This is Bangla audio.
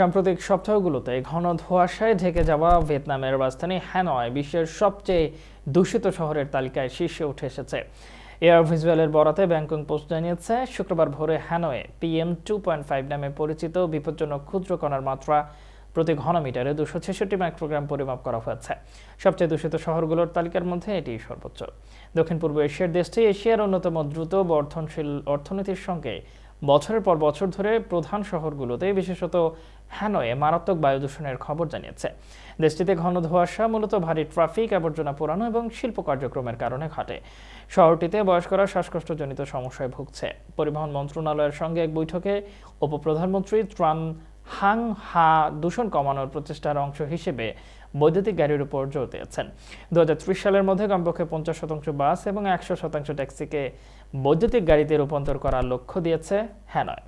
সাম্প্রতিক সপ্তাহগুলোতে ঘন ধোঁয়াশায় ঢেকে যাওয়া ভিয়েতনামের রাজধানী হ্যানয় বিশ্বের সবচেয়ে দূষিত শহরের তালিকায় শীর্ষে উঠে এসেছে। এয়ার ভিজুয়ালের বরাতে ব্যাংকক পোস্ট জানিয়েছে, শুক্রবার ভোরে হ্যানয়ে পিএম টু পয়েন্ট ফাইভ নামে পরিচিত বিপজ্জনক ক্ষুদ্র কণার মাত্রা প্রতি ঘনমিটারে দুশো ছেষট্টি মাইক্রোগ্রাম পরিমাপ করা হয়েছে। সবচেয়ে দূষিত শহরগুলোর তালিকার মধ্যে এটি সর্বোচ্চ। দক্ষিণ পূর্ব এশিয়ার দেশটি এশিয়ার অন্যতম দ্রুত বর্ধনশীল অর্থনীতির সঙ্গে বছরের পর বছর ধরে প্রধান শহরগুলোতে, বিশেষত হ্যানয়ে, মারাত্মক বায়ু দূষণের খবর জানিয়েছে। দেশটিতে ঘন ধোঁয়াশা, মূলত ভারী ট্রাফিক, আবর্জনা পোড়ানো এবং শিল্প কার্যক্রমের কারণে ঘটে। শহরটিতে বয়স্করা শ্বাসকষ্টজনিত সমস্যায় ভুগছে। পরিবহন মন্ত্রণালয়ের সঙ্গে এক বৈঠকে উপপ্রধানমন্ত্রী ত্রান হাং হা দূষণ কমানোর প্রচেষ্টার অংশ হিসেবে বৈদ্যুতিক গাড়ির উপর জোর দিয়েছেন। দু হাজার ত্রিশ সালের মধ্যে কমপক্ষে পঞ্চাশ শতাংশ বাস এবং একশো শতাংশ ট্যাক্সিকে বৈদ্যুতিক গাড়িতে রূপান্তর করার লক্ষ্য দিয়েছে হ্যানয়।